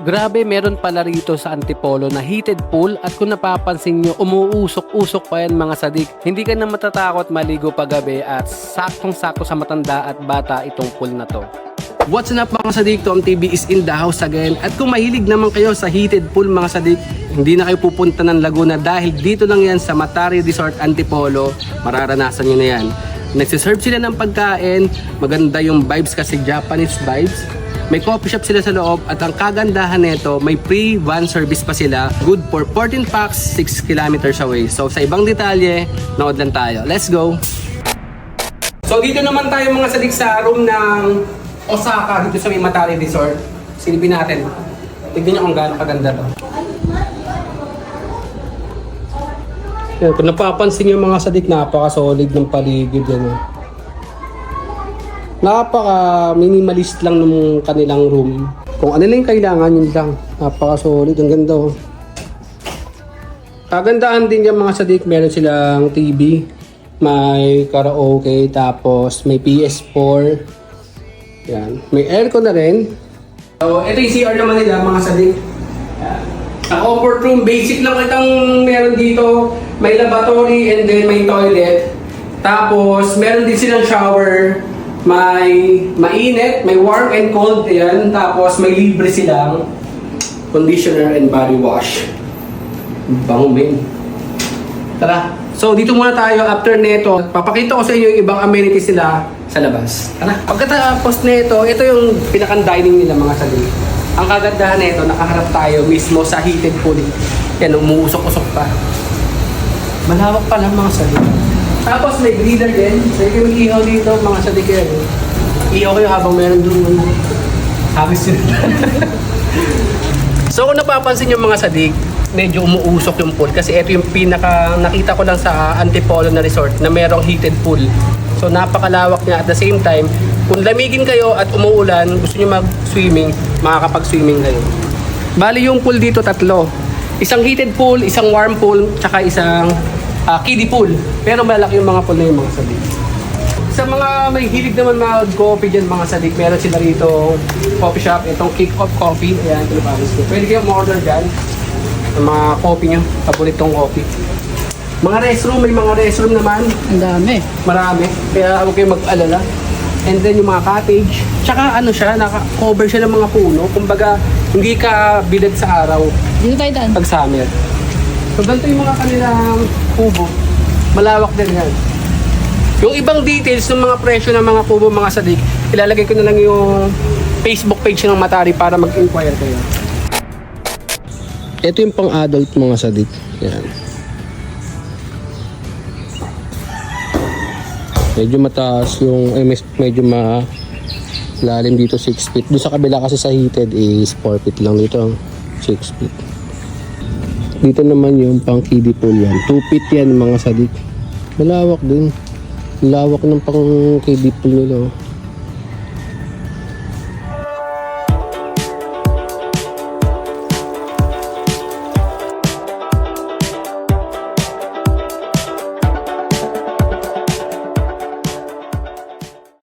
Grabe, meron pala rito sa Antipolo na heated pool at kung napapansin nyo, umuusok-usok pa yan mga sadik. Hindi ka na matatakot maligo paggabi at saktong-sakto sa matanda at bata itong pool na to. What's up mga sadik? Tom TV is in the house again. At kung mahilig naman kayo sa heated pool mga sadik, hindi na kayo pupunta ng Laguna dahil dito lang yan sa Matari Resort Antipolo. Mararanasan nyo na yan. Nagsiserve sila ng pagkain, maganda yung vibes kasi Japanese vibes. May coffee shop sila sa loob at ang kagandahan nito, may free van service pa sila. Good for 14 packs, 6 kilometers away. So sa ibang detalye, nood lang tayo. Let's go! So dito naman tayo mga sadik sa room ng Osaka dito sa may Matari Resort. Silipin natin. Tignan nyo kung gaano kaganda to. Yan, kung napapansin yung mga sadik, napaka-solid ng paligid yan. eh. Napaka minimalist lang ng kanilang room. Kung ano lang kailangan, yun lang. Napaka-solid. Ang ganda oh. Kagandahan din yung mga sadik, meron silang TV, may karaoke, tapos may PS4. Yan. May aircon na rin. So, ito yung CR naman nila, mga sadik. Sa comfort room, basic lang itang meron dito. May lavatory and then may toilet. Tapos, meron din silang shower. May mainit, may warm and cold. Yan. Tapos, may libre silang conditioner and body wash. Bango, men. Tara. So, dito muna tayo. After nito, papakita ko sa inyo yung ibang amenities nila sa labas. Tara. Pagkatapos nito, ito yung pinakang dining nila mga sabi. Ang kagandahan nito, nakaharap tayo mismo sa heated pool. Yan, umuusok-usok pa. Malawak pa lang mga sabi. Tapos may breeder din. So, yung mag-ihaw dito, mga sabi kayo. Ihaw kayo habang meron doon. Habis yun. So kung napapansin yung mga sadig, medyo umuusok yung pool kasi ito yung pinaka nakita ko lang sa Antipolo na resort na merong heated pool. So napakalawak niya at the same time, kung lamigin kayo at umuulan, gusto niyo mag-swimming, makakapag-swimming kayo. Bali yung pool dito tatlo. Isang heated pool, isang warm pool, tsaka isang ah, kiddie pool. Pero malaki yung mga pool na yung mga sadig. Sa mga may hilig naman mga coffee dyan, mga sadik, meron sila rito coffee shop, itong Kick Off Coffee. Ayan, pinapagos ko. Pwede kayong order dyan. Ang mga coffee nyo, paboritong coffee. Mga restroom, may mga restroom naman. Ang dami. Marami. Kaya huwag kayong mag-alala. And then yung mga cottage. Tsaka ano siya, naka-cover siya ng mga puno. Kumbaga, hindi ka bilad sa araw Dito tayo daan. pag summer. So ganito yung mga kanilang kubo. Malawak din yan. Yung ibang details ng mga presyo ng mga kubo, mga sadik, ilalagay ko na lang yung Facebook page ng Matari para mag-inquire kayo. Ito yung pang-adult mga sadik. Yan. Medyo mataas yung, eh, mes- medyo ma lalim dito 6 feet. Doon sa kabila kasi sa heated is 4 feet lang dito. 6 feet. Dito naman yung pang kiddie pool yan. 2 feet yan mga sadik. Malawak din. Lawak ng pang kiddie pool nila. oh.